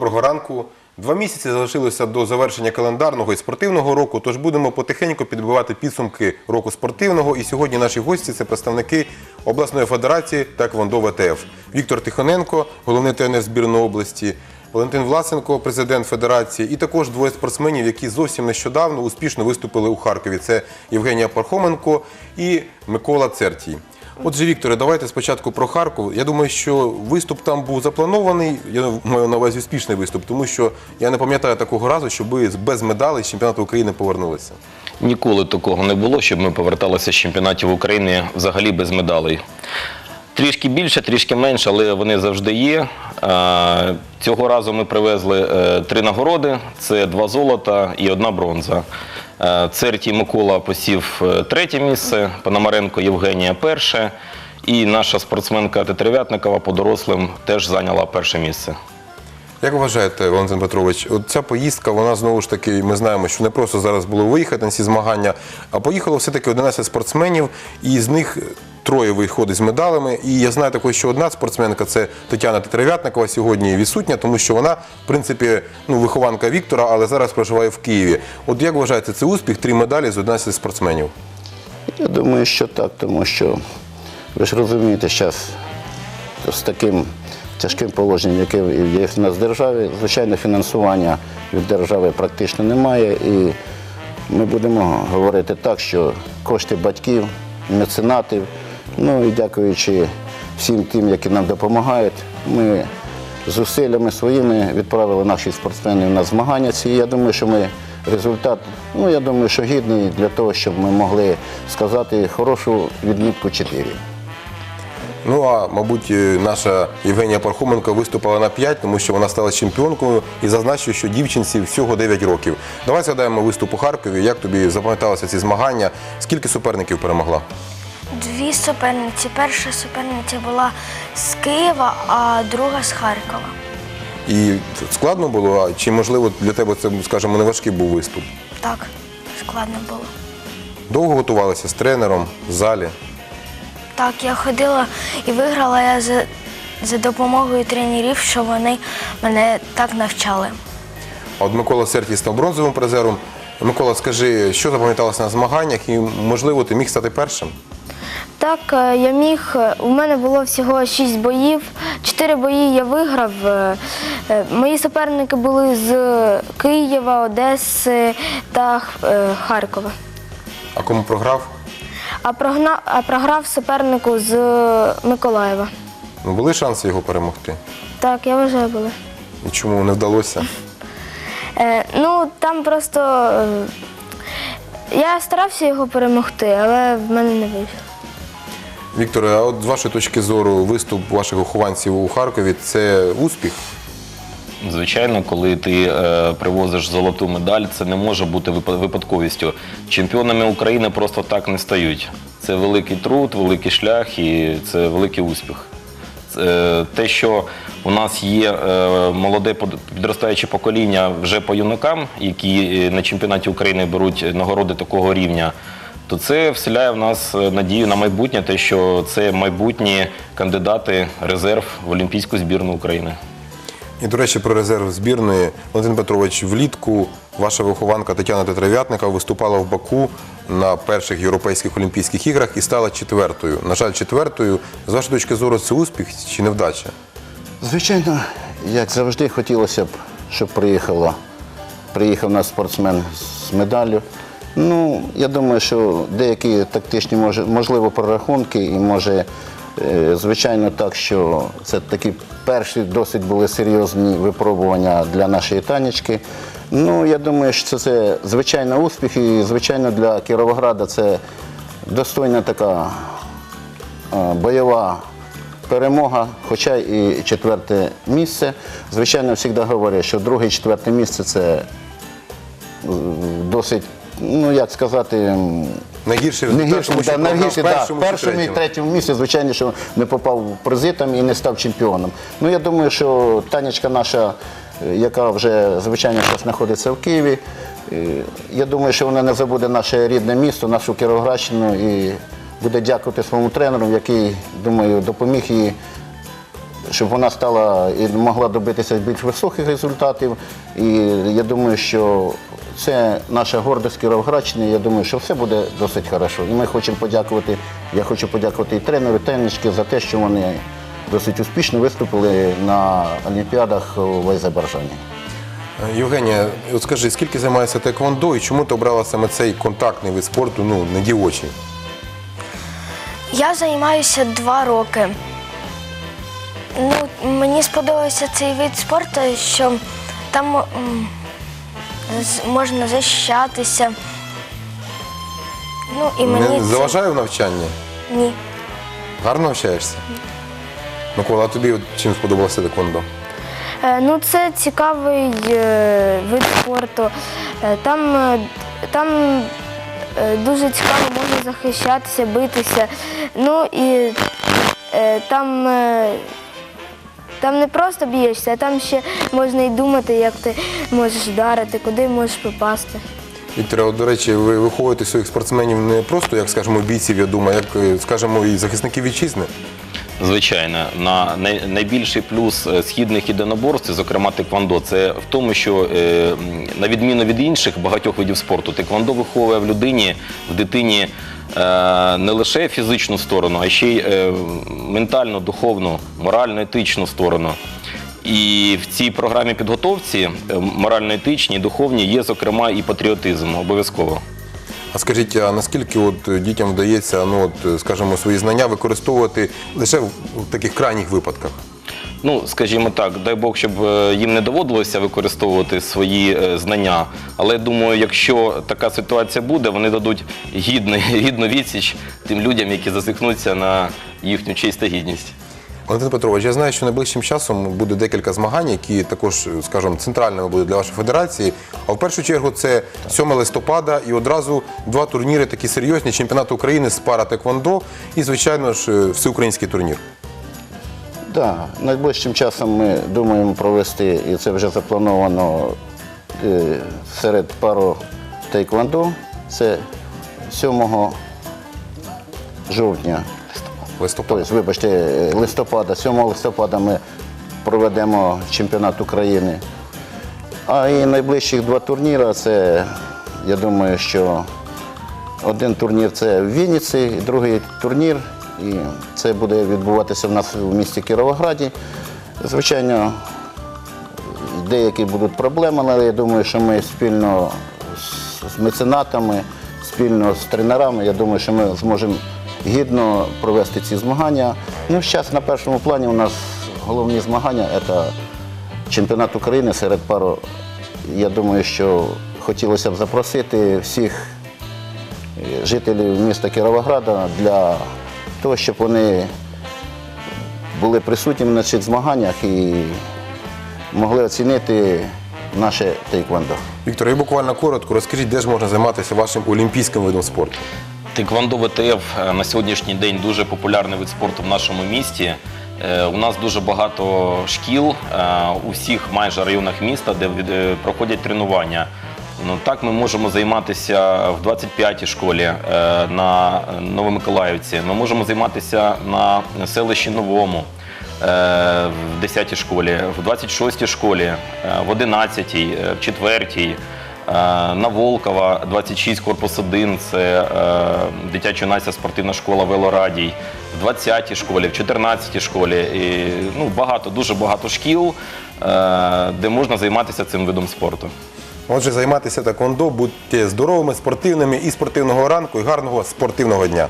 доброго ранку. Два місяці залишилося до завершення календарного і спортивного року, тож будемо потихеньку підбивати підсумки року спортивного. І сьогодні наші гості це представники обласної федерації та Квондо ВТФ. Віктор Тихоненко, головний тренер збірної області, Валентин Власенко, президент федерації, і також двоє спортсменів, які зовсім нещодавно успішно виступили у Харкові. Це Євгенія Пархоменко і Микола Цертій. Отже, Вікторе, давайте спочатку про Харків. Я думаю, що виступ там був запланований. Я маю на увазі успішний виступ, тому що я не пам'ятаю такого разу, щоб ви без медалей з чемпіонату України повернулися. Ніколи такого не було, щоб ми поверталися з чемпіонатів України взагалі без медалей. Трішки більше, трішки менше, але вони завжди є. Цього разу ми привезли е, три нагороди: це два золота і одна бронза. Е, Цертій Микола посів е, третє місце, Пономаренко Євгенія перше. І наша спортсменка Тетерев'ятникова по дорослим теж зайняла перше місце. Як вважаєте, Валентин Петрович, от ця поїздка, вона знову ж таки, ми знаємо, що не просто зараз було виїхати на ці змагання, а поїхало все-таки 11 спортсменів, і з них троє виходить з медалями. І я знаю також, що одна спортсменка це Тетяна Тетерев'ятникова сьогодні відсутня, тому що вона, в принципі, ну, вихованка Віктора, але зараз проживає в Києві. От як вважаєте, це успіх? Три медалі з 11 спортсменів. Я думаю, що так, тому що ви ж розумієте, зараз з таким тяжким положенням, яке є в нас в державі, звичайно, фінансування від держави практично немає. І ми будемо говорити так, що кошти батьків, меценатів, ну і дякуючи всім тим, які нам допомагають, ми зусиллями своїми відправили наших спортсменів на змагання ці. Я думаю, що ми результат, ну я думаю, що гідний для того, щоб ми могли сказати хорошу відмітку 4. Ну а мабуть, е, наша Євгенія Пархоменко виступила на 5, тому що вона стала чемпіонкою і зазначу, що дівчинці всього 9 років. Давай згадаємо виступ у Харкові. Як тобі запам'яталися ці змагання? Скільки суперників перемогла? Дві суперниці. Перша суперниця була з Києва, а друга з Харкова. І складно було? А Чи можливо для тебе це, скажімо, не важкий був виступ? Так, складно було. Довго готувалися з тренером в залі. Так, я ходила і виграла я за, за допомогою тренерів, що вони мене так навчали. А от Микола Сертій став бронзовим призером. Микола, скажи, що запам'яталося на змаганнях, і можливо ти міг стати першим? Так, е, я міг. е, У мене було всього шість боїв. Чотири бої я виграв. Е, Мої суперники були з Києва, Одеси та Харкова. А кому програв? А, програв супернику з Миколаєва. Ну, були шанси його перемогти? Так, я вважаю, були. І чому не вдалося? Е, ну, там просто е, я старався його перемогти, але в мене не вийшло. Вікторе, а от з вашої точки зору, виступ ваших вихованців у Харкові це успіх? Звичайно, коли ти е, привозиш золоту медаль, це не може бути випадковістю. Чемпіонами України просто так не стають. Це великий труд, великий шлях і це великий успіх. Це, те, що у нас є е, молоде підростаюче покоління вже по юнакам, які е, на чемпіонаті України беруть нагороди такого рівня, то це вселяє в нас е, надію на майбутнє, те, що це майбутні кандидати резерв в Олімпійську збірну України. І, до речі, про резерв збірної. Валентин Петрович, влітку ваша вихованка Тетяна Тетерев'ятника виступала в Баку на перших європейських олімпійських іграх і стала четвертою. На жаль, четвертою. З вашої точки зору, це успіх чи невдача? Звичайно, як завжди, хотілося б, щоб приїхала, приїхав наш спортсмен з медаллю. Ну, я думаю, що деякі тактичні, можливо, прорахунки, і може, е, звичайно, так, що це такі перші досить були серйозні випробування для нашої танечки. Ну, я думаю, що це, це звичайно успіх, і звичайно для Кіровограда це достойна така е, бойова перемога, хоча і четверте місце. Звичайно, завжди говорять, що друге і четверте місце це е, досить, ну як сказати, Найгірший результат, гірше, тому що да, програв найгірше, в да, першому в чи першому і третьому. третьому місці, звичайно, що не попав в призи там і не став чемпіоном. Ну я думаю, що Танечка наша, е, яка вже звичайно зараз знаходиться в Києві, е, я думаю, що вона не забуде наше рідне місто, нашу Кіровоградщину і буде дякувати своєму тренеру, який, думаю, допоміг їй щоб вона стала і могла добитися більш високих результатів. І я думаю, що це наша гордость Кіровоградщини. Я думаю, що все буде досить хорошо. І ми хочемо подякувати. Я хочу подякувати і тренеру, і тренерські за те, що вони досить успішно виступили на Олімпіадах в Азербайджані. Е, Євгенія, от скажи, скільки займаєшся теквондо і чому ти обрала саме цей контактний вид спорту, ну, не дівочий? Я займаюся два роки. Ну, мені сподобався цей вид спорту, що там можна захищатися. Ну і мені Не це- заважає в навчанні? ні. Гарно навчаєшся? Микола, а тобі от чим сподобалося теквондо? Е, Ну, це цікавий е, вид спорту. Е, Там, е, там е, дуже цікаво можна захищатися, битися. Ну і е, там, е, там не просто б'єшся, а там ще можна і думати, як ти можеш вдарити, куди можеш попасти. Вікторе, до речі, ви виховуєте своїх спортсменів не просто, як скажімо, бійців, я думаю, як, е, скажімо, і захисників вітчизни. Звичайно, на найбільший плюс е, східних єдиноборств, зокрема теквондо, це в тому, що е, на відміну від інших багатьох видів спорту, теквондо виховує в людині, в дитині е, не лише фізичну сторону, а ще й ментальну, духовну, морально-етичну сторону. І в цій програмі підготовці морально-етичній, духовній є, зокрема, і патріотизм обов'язково. А скажіть, а наскільки от дітям вдається, ну от, скажімо, свої знання використовувати лише в, таких крайніх випадках? Ну, скажімо так, дай Бог, щоб е, їм не доводилося використовувати свої е, знання. Але думаю, якщо така ситуація буде, вони дадуть гідний, гідну відсіч тим людям, які засихнуться на їхню честь та гідність. Валентин Петрович, я знаю, що найближчим часом буде декілька змагань, які також, скажімо, центральними будуть для вашої федерації. А в першу чергу це 7 листопада і одразу два турніри такі серйозні: чемпіонат України з пара теквондо і, звичайно ж, е, всеукраїнський турнір. Так, найближчим часом ми думаємо провести, і це вже заплановано е, серед пару тейквондо. Це 7 жовтня, Листопад. тобто, вибачте, е, листопада, 7 листопада ми проведемо чемпіонат України. А і найближчих два турніри це, я думаю, що один турнір це в Вінниці, другий турнір, і це буде відбуватися в нас в місті Кіровограді. Звичайно, деякі будуть проблеми, але я думаю, що ми спільно з меценатами, спільно з тренерами, я думаю, що ми зможемо гідно провести ці змагання. Ну, зараз на першому плані у нас головні змагання це чемпіонат України серед пару. Я думаю, що хотілося б запросити всіх жителів міста Кіровограда для того, щоб вони були присутні на цих змаганнях і могли оцінити наше тейквондо. Віктор, і буквально коротко розкажіть, де ж можна займатися вашим олімпійським видом спорту? Тиквондо ВТФ е, на сьогоднішній день дуже популярний вид спорту в нашому місті. Е, У нас дуже багато шкіл е, у всіх майже районах міста, де проходять тренування. Ну, так ми можемо займатися в 25-й школі на Новомиколаївці. Ми можемо займатися на селищі Новому в 10-й школі, в 26-й школі, в 11-й, е, в 4-й. Е, На Волкова 26, корпус 1, це дитяча дитячо-юнацька спортивна школа Велорадій. В 20-й школі, в 14-й школі. І, ну, багато, дуже багато шкіл, е, де можна займатися цим видом спорту. Отже, займатися такондо, будьте здоровими, спортивними і спортивного ранку, і гарного спортивного дня.